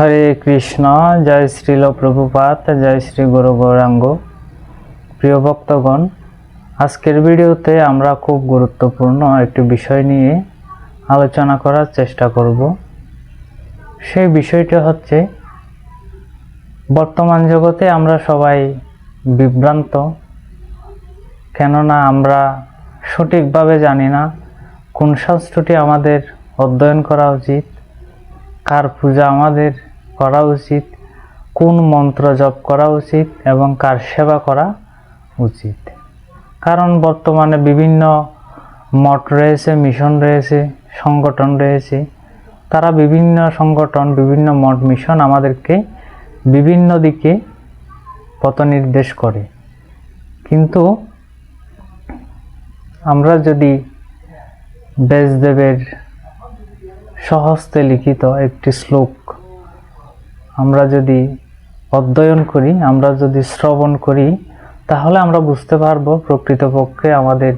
হরে কৃষ্ণ, জয় শ্রীল প্রভুপাত, জয় শ্রী গুরু গৌরাঙ্গ। প্রিয় ভক্তগণ, আজকের ভিডিওতে আমরা খুব গুরুত্বপূর্ণ একটি বিষয় নিয়ে আলোচনা করার চেষ্টা করব। সেই বিষয়টি হচ্ছে, বর্তমান জগতে আমরা সবাই বিভ্রান্ত, কেননা আমরা সঠিকভাবে জানি না কোন শাস্ত্রটি আমাদের অধ্যয়ন করা উচিত, কার পূজা আমাদের করা উচিত, কোন মন্ত্র জপ করা উচিত এবং কার সেবা করা উচিত। কারণ বর্তমানে বিভিন্ন মঠ রয়েছে, মিশন রয়েছে, সংগঠন রয়েছে, তারা বিভিন্ন সংগঠন, বিভিন্ন মঠ, মিশন আমাদেরকে বিভিন্ন দিকে পথ নির্দেশ করে। কিন্তু আমরা যদি ব্যাসদেবের সহস্তে লিখিত একটি শ্লোক আমরা যদি অধ্যয়ন করি, আমরা যদি শ্রবণ করি, তাহলে আমরা বুঝতে পারব প্রকৃতপক্ষে আমাদের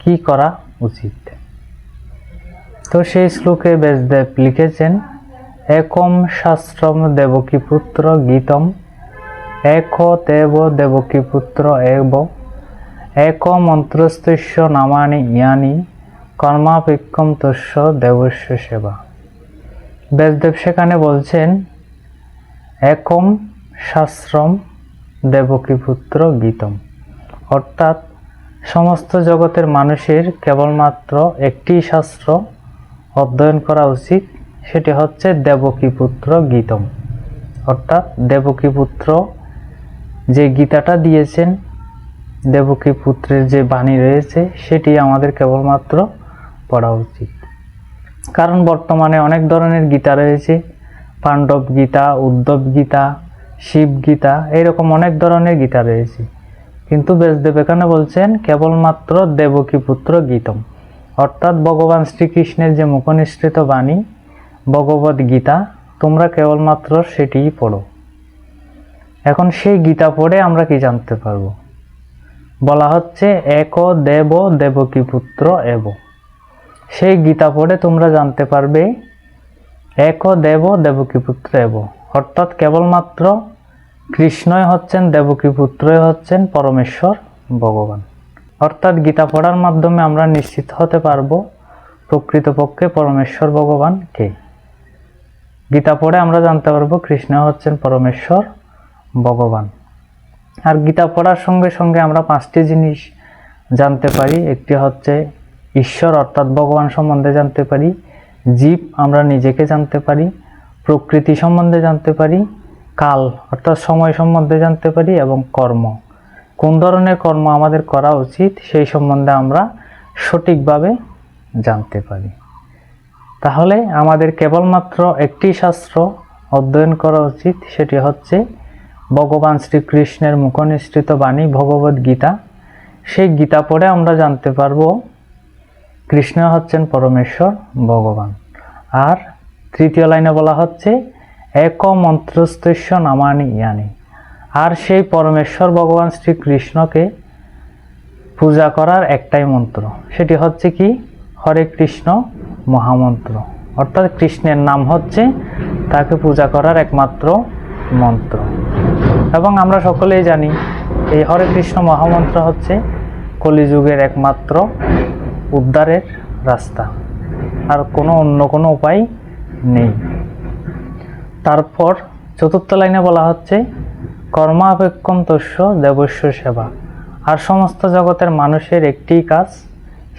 কি করা উচিত। তো সেই শ্লোকে ব্যাসদেব লিখেছেন, একম শাস্ত্রম দেবকী পুত্র গীতম, এক দেব দেবকী পুত্র এব, এক মন্ত্রস্তস্য নামানি ইয়ানি, কর্মাপেক্ষম তস্য দেবস্য সেবা। ব্যাসদেব সেখানে বলছেন একম শাস্ত্রম দেবকী পুত্র গীতম। অর্থাৎ সমস্ত জগতের মানুষের কেবলমাত্র একটি শাস্ত্র অধ্যয়ন করা উচিত, সেটি হচ্ছে দেবকী পুত্র গীতম। অর্থাৎ দেবকী পুত্র যে গীতাটা দিয়েছেন দেবকী পুত্রের যে বাণী রয়েছে, সেটি আমাদের কেবলমাত্র পড়া উচিত। কারণ বর্তমানে অনেক ধরনের গীতা রয়েছে পাণ্ডব গীতা উদ্ধব গীতা শিব গীতা এরকম অনেক ধরনের গীতা রয়েছে। কিন্তু ব্যাসদেব এখানে বলছেন, কেবলমাত্র দেবকী পুত্র গীতম। অর্থাৎ ভগবান শ্রীকৃষ্ণের যে মুখনিসৃত বাণী, ভগবত গীতা, তোমরা কেবলমাত্র সেটিই পড়ো। এখন সেই গীতা পড়ে আমরা কি জানতে পারব? বলা হচ্ছে, এক দেব দেবকী পুত্র এব। সেই গীতা পড়ে তোমরা জানতে পারবে এক দেব দেবকী পুত্র এব অর্থাৎ কেবলমাত্র কৃষ্ণই হচ্ছেন দেবকী পুত্রই হচ্ছেন পরমেশ্বর ভগবান। অর্থাৎ গীতা পড়ার মাধ্যমে আমরা নিশ্চিত হতে পারব প্রকৃতপক্ষে পরমেশ্বর ভগবান কে। গীতা পড়ে আমরা জানতে পারব কৃষ্ণ হচ্ছেন পরমেশ্বর ভগবান। আর গীতা পড়ার সঙ্গে সঙ্গে আমরা পাঁচটি জিনিস জানতে পারি। একটি হচ্ছে ঈশ্বর, অর্থাৎ ভগবান সম্বন্ধে জানতে পারি। জীব আমরা নিজেকে জানতে পারি, প্রকৃতি সম্বন্ধে জানতে পারি, কাল অর্থাৎ সময় সম্বন্ধে জানতে পারি এবং কর্ম। কোন ধরনের কর্ম আমাদের করা উচিত সেই সম্বন্ধে আমরা সঠিকভাবে জানতে পারি। তাহলে আমাদের কেবলমাত্র একটি শাস্ত্র অধ্যয়ন করা উচিত, সেটি হচ্ছে ভগবান শ্রীকৃষ্ণের মুখনিসৃত বাণী ভগবত গীতা সেই গীতা পড়ে আমরা জানতে পারব কৃষ্ণ হচ্ছেন পরমেশ্বর, ভগবান। আর তৃতীয় লাইনে বলা হচ্ছে এক মন্ত্রস্তস্য নামানি ইয়ানি। আর সেই পরমেশ্বর ভগবান শ্রীকৃষ্ণকে পূজা করার একটাই মন্ত্র। সেটি হচ্ছে কি? হরে কৃষ্ণ মহামন্ত্র। অর্থাৎ কৃষ্ণের নাম হচ্ছে তাকে পূজা করার একমাত্র মন্ত্র। এবং আমরা সকলেই জানি, এই হরে কৃষ্ণ মহামন্ত্র হচ্ছে কলিযুগের একমাত্র উদ্ধারের রাস্তা। আর কোনো অন্য কোনো উপায় নেই। তারপর চতুর্থ লাইনে বলা হচ্ছে কর্মাপেক্ষম তস্য দেবস্য সেবা। আর সমস্ত জগতের মানুষের একটি কাজ,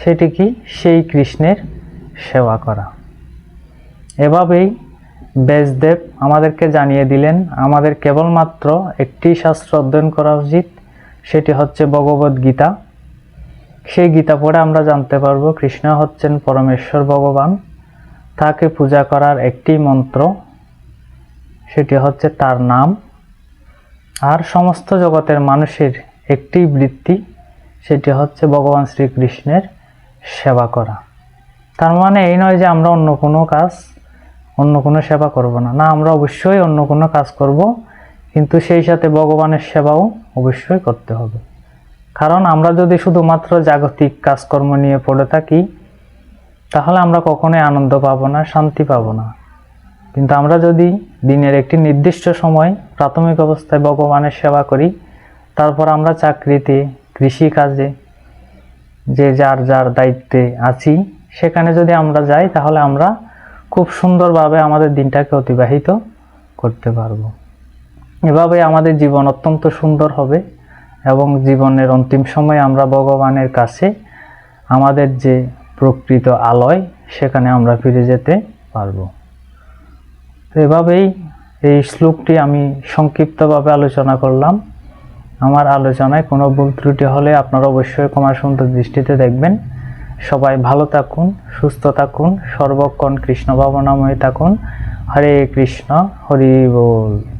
সেটি কি? সেই কৃষ্ণের সেবা করা। এভাবেই ব্যাসদেব আমাদেরকে জানিয়ে দিলেন, আমাদের কেবলমাত্র একটি শাস্ত্র অধ্যয়ন করা উচিত, সেটি হচ্ছে ভগবত গীতা সেই গীতা পড়ে আমরা জানতে পারব কৃষ্ণ হচ্ছেন পরমেশ্বর ভগবান। তাকে পূজা করার একটি মন্ত্র, সেটি হচ্ছে তার নাম। আর সমস্ত জগতের মানুষের একটি বৃত্তি, সেটি হচ্ছে ভগবান শ্রীকৃষ্ণের সেবা করা। তার মানে এই নয় যে আমরা অন্য কোনো কাজ, অন্য কোনো সেবা করব না। না, আমরা অবশ্যই অন্য কোনো কাজ করব, কিন্তু সেই সাথে ভগবানের সেবাও অবশ্যই করতে হবে। কারণ আমরা যদি শুধুমাত্র জাগতিক কাজকর্ম নিয়ে পড়ে থাকি, তাহলে আমরা কখনোই আনন্দ পাবো না, শান্তি পাবো না। কিন্তু আমরা যদি দিনের একটি নির্দিষ্ট সময় প্রাথমিক অবস্থায় ভগবানের সেবা করি, তারপর আমরা চাকরিতে, কৃষিকাজে, যে যার যার দায়িত্বে আছি, সেখানে যদি আমরা যাই, তাহলে আমরা খুব সুন্দরভাবে আমাদের দিনটাকে অতিবাহিত করতে পারব। এভাবে আমাদের জীবন অত্যন্ত সুন্দর হবে। এবং জীবনের অন্তিম সময়ে আমরা ভগবানের কাছে আমাদের যে প্রকৃত আলয়, সেখানে আমরা ফিরে যেতে পারব। তো এভাবেই এই শ্লোকটি আমি সংক্ষিপ্তভাবে আলোচনা করলাম। আমার আলোচনায় কোনো ভুল ত্রুটি হলে আপনারা অবশ্যই ক্ষমা সুন্দর দৃষ্টিতে দেখবেন। সবাই ভালো থাকুন, সুস্থ থাকুন, সর্বক্ষণ কৃষ্ণ ভাবনাময় থাকুন। হরে কৃষ্ণ, হরি বল।